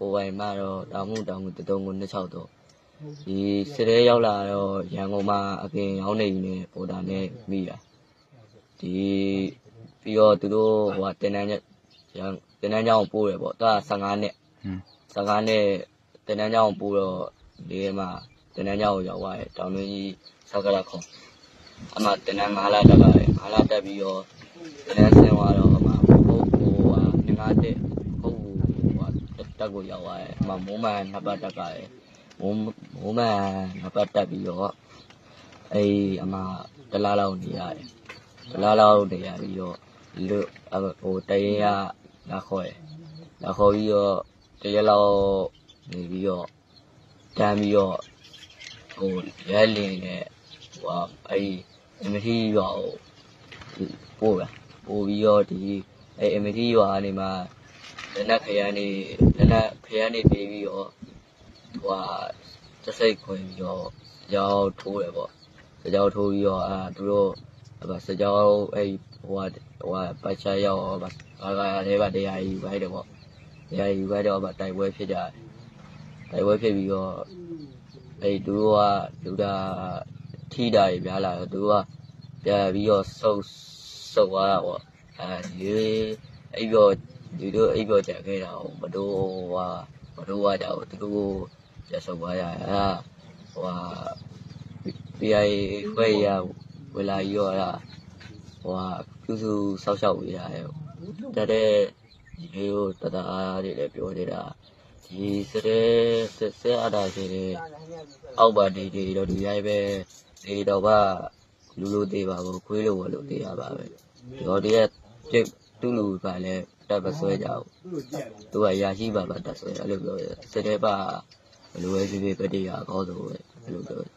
ကိုယ်ပိုင်မှတော့တောင်မှုတောင်မှုတတုံးကိုနှစ်ချောက်တော့ဒီစစ်ရဲရောက်လာတော့ရန်ကုန်မှာအကင်ရောင်းနေနေပေါ်တာနဲ့မိတာဒီပြီးတော့သူတို့ဟိုကတင်တန်းချက်ရန်တင်တန်းကျောင်းပို့တယ်ပေါ့သူက15နှစ်ဟွန်း15နှစ်တင်တန်းကျောင်းပို့တော့ဒီမှာတင်တန်းကျောင်းကိုရောက်သွားတယ်တောင်တွင်းကြီးဆောက်ကလာခေါ်အမှတင်တန်း9လတက်လာတယ်9လတက်ပြီးတော့တင်တန်းဆင်းသွားတော့အမှဟုတ်ဟိုဟာငငါးတက်ဟုတ်ဟိုဟာ တက်ကိုရောက်သွားတယ်အမှမိုးမှန်နှစ်ပတ်တက်ကတယ်မိုးမိုးမှန်နှစ်ပတ်တက်ပြီးတော့အေးအမှတလားလောက်နေရတယ်တလားလောက်နေရပြီးတော့လူဟိုတရင်ကလာခေါ်တယ်လာခေါ်ပြီးတော့တရက်လောက်နေပြီးတော့တန်းပြီးတော့ဟိုရဲလင်းနဲ့ဟိုဟာအဲ့ဒီအမတီရွာကိုပို့တာပို့ပြီးတော့ဒီအဲ့အမတီရွာကနေမှ လက်နက်ခရမ်းနေလက်နက်ခရမ်းနေပြေးပြီးတော့ဟိုဟာသစိတ်ခွင်ပြီးတော့ရောက်ထိုးတယ်ပေါ့စကြောထိုးပြီးတော့အာသူတို့ဟိုစကြောအဲ့ဟိုဟာဟိုဟာပတ်ချရောက်ဟိုဟာကာကာတွေကတရားယူခိုင်းတယ်ပေါ့တရားယူခိုင်းတော့ဗတိုက်ပွဲဖြစ်ကြတယ်တိုက်ပွဲဖြစ်ပြီးတော့အဲ့သူတို့ကလူတာထိတာတွေများလာတော့သူတို့ကပြန်ပြီးတော့ဆုတ်ဆုတ်သွားတာပေါ့အဲဒီအဲ့ပြော ဒီတို့အဲ့ပြောကြခဲ့တာဟိုမတို့ဟာမတို့ကကြောက်သူတို့ကျဆုတ်သွားရအဲ့ဒါဟိုဟာ PI ခွဲရဝလာကြီးရောလားဟိုဟာပြုစုဆောက်ရှောက်ဝေးရတယ်တတဲ့ဒီလိုတတအားတွေလည်းပြောနေတာဒီစတဲ့ဆက်ဆက်အတာရှိတဲ့အောက်ပါဒီဒီတော့ဒီရိုက်ပဲဒီတော့ကလူလူသေးပါဘူးခွေးလိုလို့သေးရပါပဲဒီတော့ဒီကပြစ် တူးလူကလည်းတက်ပဆွဲကြအောင်သူကရာရှိပါပါတက်ဆွဲအဲ့လိုပြောတယ်စတဲ့ပါဘယ်လိုပဲဖြစ်ဖြစ်ပတိရအကောင်းဆုံးပဲအဲ့လိုပြောတယ်